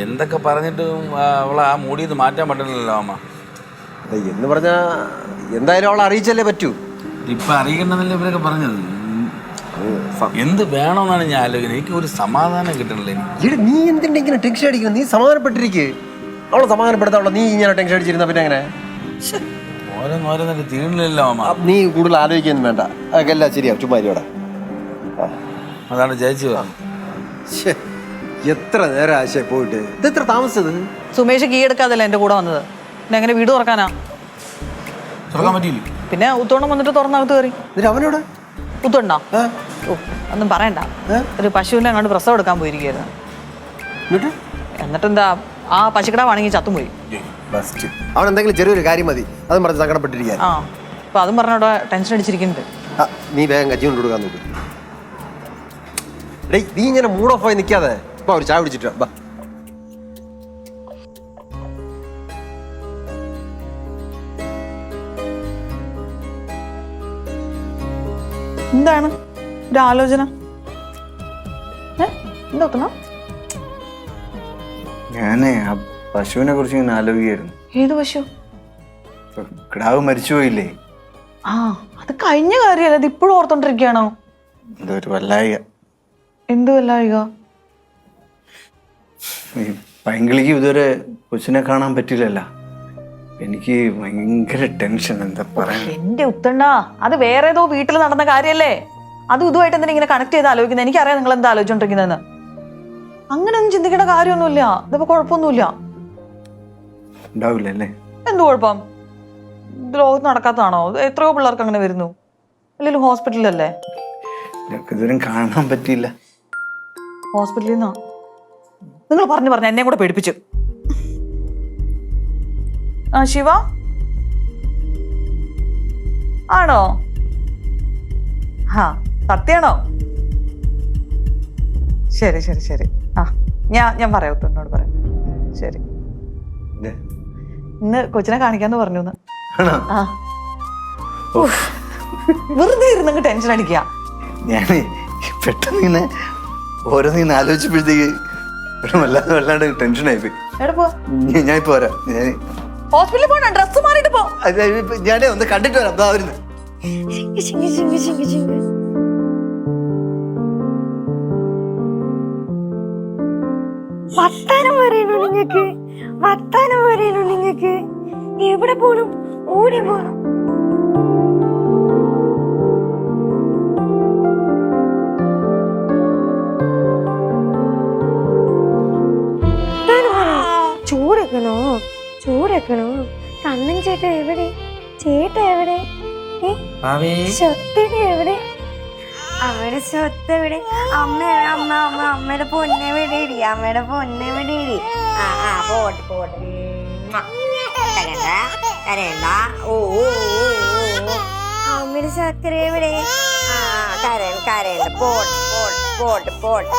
എന്തൊക്കെ പറഞ്ഞിട്ടും അവളെ ആ മൂടിയത് മാറ്റാൻ പറ്റില്ലല്ലോ അമ്മ. എന്ന് പറഞ്ഞാ എന്തായാലും അവളെ അറിയിച്ചല്ലേ പറ്റൂ. ഇപ്പൊ അറിയിക്കണമെന്നല്ലേ ഇവരൊക്കെ പറഞ്ഞത്? എന്ത് വേണമെന്നാണ് ഞാൻ ആലോചിക്കുന്നത്? എനിക്ക് ഒരു സമാധാനം കിട്ടണില്ല നീ എന്തിന്റെ ഇങ്ങനെ ടെൻഷൻ അടിക്കുന്നത് നീ സമാധാനപ്പെട്ടിരിക്കേ. അവളെ സമാധാനപ്പെടുത്താവളെ നീ ഇങ്ങനെ ടെൻഷൻ അടിച്ചിരുന്ന പിന്നെ എങ്ങനെ? ഓരോന്നോരോന്നൊക്കെ തീർന്നില്ലല്ലോ അമ്മ. ആ, നീ കൂടുതൽ ആലോചിക്കൊന്നും വേണ്ട. അതൊക്കെ എല്ലാം ശരിയാവും. ചുമ്മാ അതാണ് ചേച്ചി പറഞ്ഞു എത്ര നേരം ആശയ പോയിട്ട്? ഇത് എത്ര താമസിച്ചത്? സുമേഷ് കീ എടുക്കാതല്ലേ എന്റെ കൂടെ വന്നത്? പിന്നെ എങ്ങനെ വീട് തുറക്കാനാ? തുറക്കാൻ പറ്റിയില്ല. പിന്നെ ഉത്തോണം വന്നിട്ട് തുറന്നകത്ത് കയറി. എന്നിട്ട് അവനോട് ഉത്തോണ്ടോ? ഓ ഒന്നും പറയണ്ട? ഒരു പശുവിനെ അങ്ങോട്ട് പ്രസവം എടുക്കാൻ പോയിരിക്കുകയായിരുന്നു. എന്നിട്ട്? എന്നിട്ടെന്താ ആ പശുക്കട വാണെങ്കിൽ ചത്തുപോയി. പോയി അവൻ എന്തെങ്കിലും ചെറിയൊരു കാര്യം മതി. അതും പറഞ്ഞ് സങ്കടപ്പെട്ടിരിക്കാൻ. ആ അപ്പൊ അതും പറഞ്ഞോടെ ടെൻഷൻ അടിച്ചിരിക്കുന്നുണ്ട്. നീ വേഗം കജ്ജി കൊണ്ടുകൊടുക്കാൻ നോക്ക്. നീ ഇങ്ങനെ മൂഡ് ഓഫ് ആയി നിൽക്കാതെ. ഇപ്പൊ ഒരു ചായ പിടിച്ചിട്ട് വാ, ബാ. എന്താണ്? ഒരു ആലോചന? എന്താ ഉത്തമ? ഞാനേ ആ പശുവിനെ കുറിച്ച് ഇങ്ങനെ ആലോചിക്കായിരുന്നു ഏത് പശു? കിടാവ് മരിച്ചുപോയില്ലേ ആ അത് കഴിഞ്ഞ കാര്യമല്ല അത് ഇപ്പോഴും ഓർത്തോണ്ടിരിക്കുകയാണോ? എന്തോ ഒരു വല്ലായിക. എന്തുമല്ലായിക ഈ പൈങ്കിളിക്ക് ഇതുവരെ കൊച്ചിനെ കാണാൻ പറ്റില്ലല്ലോ. എനിക്ക് ഭയങ്കര ടെൻഷൻ എന്താ പറയാ എന്റെ ഉത്തണ്ണ അത് വേറെ ഏതോ വീട്ടിൽ നടന്ന കാര്യല്ലേ? അത് ഇതുമായിട്ട് എന്തിനാ ഇങ്ങനെ കണക്ട് ചെയ്ത് ആലോചിക്കുന്നത് എനിക്കറിയാം നിങ്ങൾ എന്താ ആലോചിച്ചോണ്ടിരിക്കുന്നതെന്ന് അങ്ങനെയൊന്നും ചിന്തിക്കേണ്ട കാര്യമൊന്നുമില്ല. ഇതിപ്പോ കുഴപ്പമൊന്നുമില്ല. ഉണ്ടാവില്ല അല്ലേ എന്ത് കുഴപ്പം? ഇത് ലോകത്ത് നടക്കാത്തതാണോ? എത്രയോ പിള്ളേർക്ക് അങ്ങനെ വരുന്നു. അല്ലെങ്കിൽ ഇതുവരെ കാണാൻ പറ്റിയില്ല. ഹോസ്പിറ്റലിൽ നിന്നാ? നിങ്ങൾ പറഞ്ഞു പറഞ്ഞു എന്നെ കൂടെ പേടിപ്പിച്ചു. ആ ശിവ? ആണോ? ആ സത്യാണോ? ശരി ശരി ശരി. ആ ഞാൻ ഞാൻ പറയാം എന്നോട് പറയാം. ശരി. ഇന്ന് കൊച്ചിനെ കാണിക്കാന്ന് പറഞ്ഞു ആ. വെറുതെ ഇരുന്നങ്ങ് ടെൻഷൻ അടിക്കുക. ഞാൻ പെട്ടെന്ന് ഇങ്ങനെ ഓരോന്നിങ്ങനെ ആലോചിച്ചപ്പോഴത്തേക്ക് വല്ലാതെ വല്ലാണ്ട് ടെൻഷൻ ആയിപ്പോയി എവിടെ പോ? ഞാൻ- ഇപ്പൊ വരാം. ഞാൻ ഹോസ്പിറ്റലിൽ പോണ? ഡ്രസ്സ് മാറിയിട്ട് പോ. അത് ഇപ്പൊ ഞാനേ ഒന്ന് കണ്ടിട്ട് വരാം. ദാ വരുന്നു. വർത്താനം പറയുന്നു നിങ്ങക്ക്? വർത്താനം പറയുന്നു നിങ്ങക്ക്? എവിടെ പോണം? ഓടി പോണം. ചൂടെക്കണോ? കണ്ണൻ ചേട്ട എവിടെ? ചേട്ട എവിടെ? എവിടെ? അവിടെ സ്വത്ത് എവിടെ? അമ്മ അമ്മ അമ്മ അമ്മയുടെ പൊന്നെവിടെ ഇടി? അമ്മയുടെ പൊന്നെവിടെ ഇടി? ആ ആ പോട്ടെ പോട്ടെ ഓ. അമ്മയുടെ ചക്കര എവിടെ? ആ കരയണ്ട കരയണ്ട പോട്ടെ പോട്ടെ പോട്ടെ പോട്ടെ